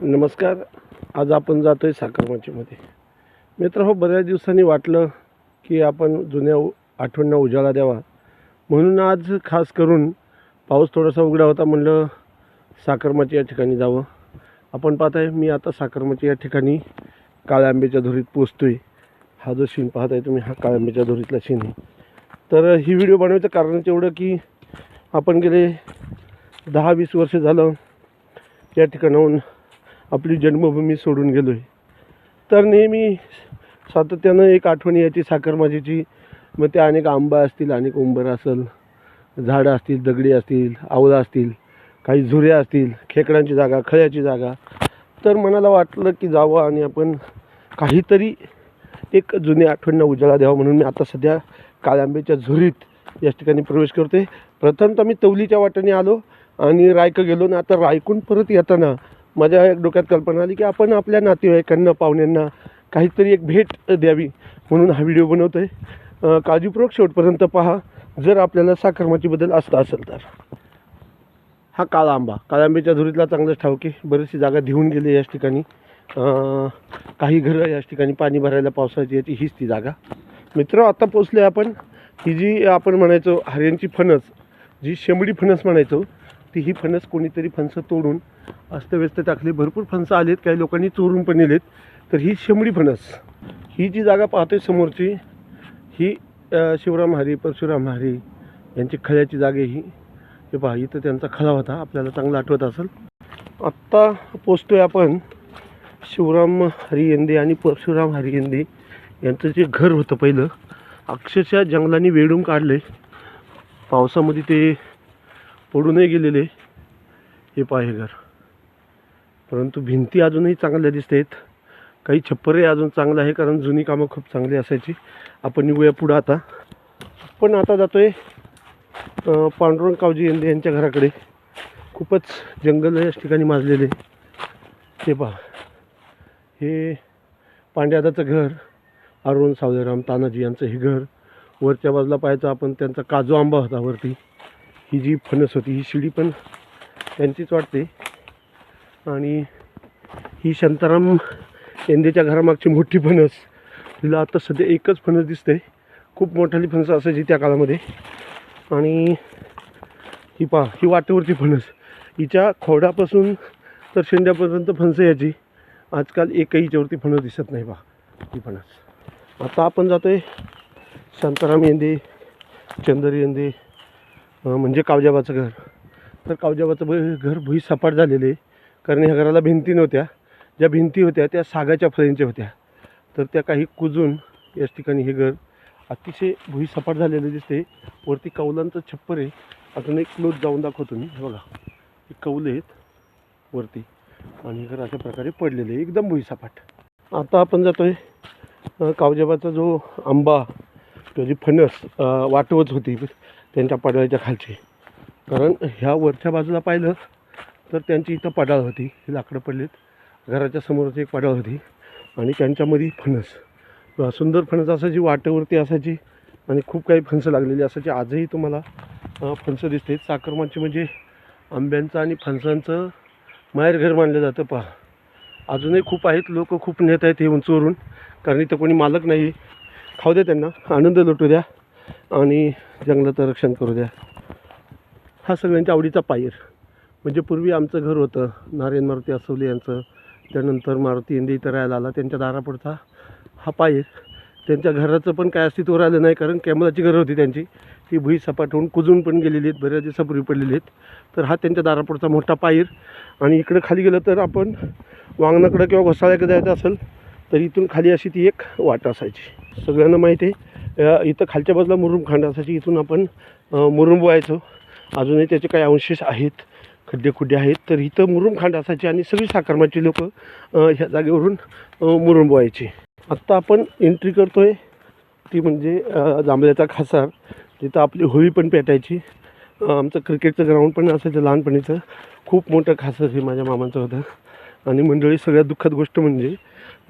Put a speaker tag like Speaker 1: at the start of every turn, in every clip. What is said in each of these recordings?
Speaker 1: नमस्कार. आज आपण जातो आहे साखरमाचीमध्ये मित्र हो बऱ्याच दिवसांनी वाटलं की आपण जुन्या आठवणींना उजाळा द्यावा. म्हणून आज खास करून पाऊस थोडासा उघडा होता म्हणलं साखरमाची या ठिकाणी जावं. आपण पाहत आहे मी आता साखरमाची या ठिकाणी काळ्या आंब्याच्या धुरीत पोचतो आहे हा जो शीन पाहत आहे तुम्ही हा काळ्या आंब्याच्या धुरीतला शीन आहे. तर ही व्हिडिओ बनवायचं कारण तेवढं की आपण गेले दहा वीस वर्ष झालं या ठिकाणाहून आपली जन्मभूमी सोडून गेलो आहे तर नेहमी सातत्यानं एक आठवण याची साखरमाजीची. मग ते अनेक आंबा असतील अनेक उंबर असेल झाडं असतील दगडी असतील आवळा असतील काही झुऱ्या असतील खेकड्यांची जागा खळ्याची जागा. तर मनाला वाटलं की जावं आणि आपण काहीतरी एक जुन्या आठवणींना उजाळा द्यावा म्हणून मी आता सध्या काळ्याआंब्याच्या झुरीत या ठिकाणी प्रवेश करते प्रथमतः मी तवलीच्या वाटेने आलो आणि रायकं गेलो आणि आता रायकून परत येताना माझ्या एक डोक्यात कल्पना आली की आपण आपल्या नातेवाईकांना पाहुण्यांना काहीतरी एक भेट द्यावी म्हणून हा व्हिडिओ बनवतो आहे काळजीपूर्वक शेवटपर्यंत पहा. जर आपल्याला साखरमाचीबद्दल असता असेल तर. हा काळा आंबा. काळांब्याच्या धुरीतला चांगलंच ठावके बरीचशी जागा धिवून गेली याच ठिकाणी. काही घरं याच ठिकाणी पाणी भरायला पावसाळ्याची याची हीच ती जागा. मित्र आता पोचले आपण. ही जी आपण म्हणायचो हऱ्यांची फणस जी शेंबडी फणस म्हणायचो ती ही फणस कोणीतरी फणसं तोडून अस्तव्यस्त टाकली. भरपूर फणसं आलेत काही लोकांनी चोरून पण नेलेत. तर ही शेंबडी फणस ही जी जागा पाहतोय समोरची ही शिवराम हरी परशुराम हरी यांची खळ्याची जागा ही. हे पहा इथं त्यांचा खळा होता. आपल्याला चांगलं आठवत असेल. आत्ता पोचतोय आपण शिवराम हरी येंदे आणि परशुराम हरी येंदे यांचं जे घर होतं पहिलं अक्षरशः जंगलाने वेढून काढले पावसामध्ये ते पडूनही गेलेले. हे पहा हे घर. परंतु भिंती अजूनही चांगल्या दिसत आहेत काही छप्परही अजून चांगलं आहे कारण जुनी कामं खूप चांगली असायची. आपण निघूया पुढं आता. पण आता जातो आहे पांडुरंग कावजी यांदे यांच्या घराकडे. खूपच जंगल याच ठिकाणी माजलेले. ते पहा. हे पांड्यादाचं घर अरुण सावदेराम तानाजी यांचं हे घर. वरच्या बाजूला पाहायचं आपण त्यांचा काजू आंबा होता वरती. ही जी फणस होती ही शिडी पण त्यांचीच वाटते. आणि ही शांताराम येंदेच्या घरामागची मोठी फणस. तिला आता सध्या एकच फणस दिसते खूप मोठाली फणस असायची त्या काळामध्ये. आणि ही पहा ही वाटेवरची फणस. हिच्या खोडापासून तर शेंड्यापर्यंत फणसं यायची. आजकाल एकही हिच्यावरती फणस दिसत नाही पहा ही फणस. आता आपण जातो आहे शांताराम येंदे चंदर येंदे म्हणजे कावजाबाचं घर. तर कावजाबाचं घर भुई सपाट झालेले कारण ह्या घराला भिंती नव्हत्या. ज्या भिंती होत्या त्या सागाच्या फळींच्या होत्या. तर त्या काही कुजून याच ठिकाणी हे घर अतिशय भुईसपाट झालेलं दिसते वरती कौलांचं छप्पर आहे. अजून एक क्लोज जाऊन दाखवतो मी. हे बघा. हे कौल आहेत वरती. आणि हे घर अशा प्रकारे पडलेलं आहे. एकदम भुईसपाट. आता आपण जातो आहे कावजेबाचा जो आंबा किंवा जी फणस वाटवत होती त्यांच्या पडव्याच्या खालची. कारण ह्या वरच्या बाजूला पाहिलं तर त्यांची इथं पडाळ होती ही लाकडं पडलीत. घराच्या समोरच एक पडाळ होती आणि त्यांच्यामध्ये फणस. सुंदर फणस असायची वाटेवरती असायची आणि खूप काही फणसं लागलेली असायची. आजही तुम्हाला फणसं दिसते. साखरमाची म्हणजे आंब्यांचं आणि फणसांचं माहेरघर मानलं जातं. पहा अजूनही खूप आहेत. लोक खूप नेत आहेत येऊन चोरून कारण इथं कोणी मालक नाही. खाऊ द्या त्यांना. आनंद लुटू द्या. आणि जंगलाचं रक्षण करू द्या. हा सगळ्यांच्या आवडीचा पायर. म्हणजे पूर्वी आमचं घर होतं नारायण मारुती असवले यांचं. त्यानंतर मारुती इंदे इथं राहायला आला त्यांच्या दारापुढचा हा पायर त्यांच्या घराचं पण काय अस्तित्व राहिलं नाही कारण कॅमेराची घरं होती त्यांची. ती भुई सपाट होऊन कुजून पण गेलेली आहेत बऱ्याच दिवसापूर्वी पडलेली आहेत. तर हा त्यांच्या दारापुढचा मोठा पायर आणि इकडं खाली गेलं तर आपण वांगणाकडं किंवा घोसाळ्याकडे जायचं असेल तर इथून खाली अशी ती एक वाट असायची. सगळ्यांना माहिती आहे इथं खालच्या बाजूला मुरुम खांड असायची इथून आपण मुरुम व्हायचो अजूनही त्याचे काही अंशेष आहेत. खड्डे खुड्डे आहेत तर इथं मुरुम खांड आणि सगळी साखरमाची लोक ह्या जागेवरून अ, मुरुम आत्ता आपण एंट्री करतो आहे ती म्हणजे जांभळ्याचा खासार. तिथं आपली होळी पण पेटायची. आमचं क्रिकेटचं ग्राउंड पण असायचं लहानपणीचं. खूप मोठं खासर हे माझ्या मामांचं होतं. आणि मंडळी सगळ्यात दुःखद गोष्ट म्हणजे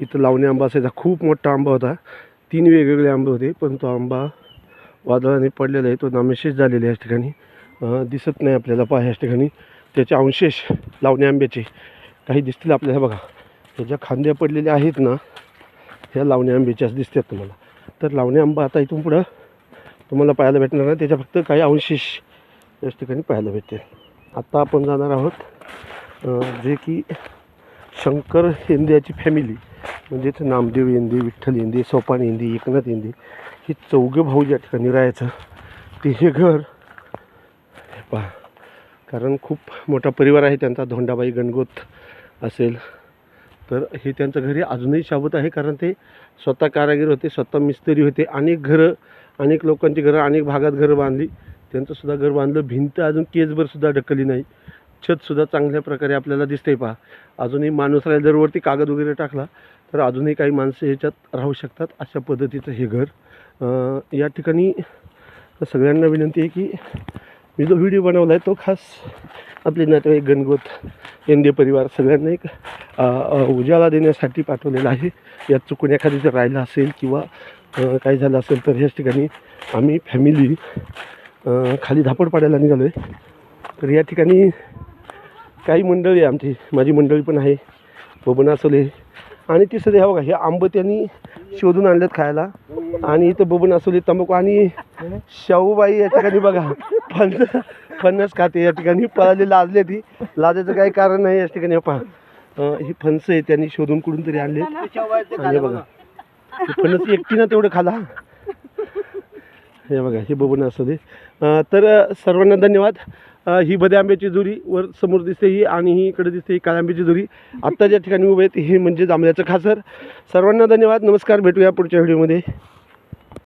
Speaker 1: इथं लावणी आंबा असायचा. खूप मोठा आंबा होता. तीन वेगवेगळे आंबे होते पण तो आंबा वादळाने पडलेला आहे. तो नामेशेष झालेला आहे या ठिकाणी. दिसत नाही आपल्याला पहा ठिकाणी. त्याचे अंशेष लावणी आंब्याचे. काही दिसतील आपल्याला. बघा. ह्या ज्या खांद्या पडलेल्या आहेत ना ह्या लावण्या आंब्याच्याच दिसतात तुम्हाला. तर लावणी आंबा आता इथून पुढं तुम्हाला पाहायला भेटणार नाही. त्याच्या फक्त काही अंशेष याच ठिकाणी पाहायला भेटतील. आत्ता आपण जाणार आहोत जे की शंकर हिंद्याची फॅमिली म्हणजेच नामदेव हिंदी विठ्ठल हिंदी सोपान हिंदी एकनाथ हिंदी हे चौघे भाऊ ज्या ठिकाणी राहायचं ते हे घर हे पहा. कारण खूप मोठा परिवार आहे त्यांचा धोंडाबाई गणगोत असेल. तर हे त्यांचं घरी अजूनही शाबूत आहे कारण ते स्वतः कारागीर होते स्वतः मिस्त्री होते अनेक घरं अनेक लोकांची घरं अनेक भागात घरं बांधली. त्यांचंसुद्धा घर बांधलं भिंत अजून केसभरसुद्धा ढकलली नाही. छतसुद्धा चांगल्या प्रकारे आपल्याला दिसते पहा. अजूनही माणूस राहिला जर वरती कागद वगैरे टाकला तर अजूनही काही माणसं ह्याच्यात राहू शकतात अशा पद्धतीचं हे घर. या ठिकाणी सगळ्यांना विनंती आहे की मी जो व्हिडिओ बनवला आहे तो खास आपले नातेवाईक गणगोत एंदे परिवार सगळ्यांना एक उजाला देण्यासाठी पाठवलेला आहे. यात चुकून एखादी जर राहिलं असेल किंवा काय काही झालं असेल तर ह्याच ठिकाणी आम्ही फॅमिली खाली धापड पाडायला निघालो आहे तर या ठिकाणी काही मंडळी आहे आमची माझी मंडळी पण आहे बबन असोले आणि तिसरं ह्या बघा हे आंब त्यांनी शोधून आणलेत खायला. आणि इथं बबन असोले तंबाखू आणि शाहूबाई या ठिकाणी बघा. फणस फणस खाते या ठिकाणी पळाली लाजले ती. लाजायचं काही कारण नाही या ठिकाणी. पहा. ही फणस आहे त्यांनी शोधून कुठून तरी आणले. आणि हे बघा. फणस एकटीनं तेवढं खाला. हे बघा हे बघून असू दे. तर सर्वांना धन्यवाद. ही बदे आंब्याची जुरी वर समोर दिसते ही आणि ही इकडे दिसते ही काळ्या आंब्याची जुरी आत्ता ज्या ठिकाणी उभे आहेत हे म्हणजे जांभळ्याचं खासर. सर्वांना धन्यवाद. नमस्कार. भेटूया पुढच्या व्हिडिओमध्ये.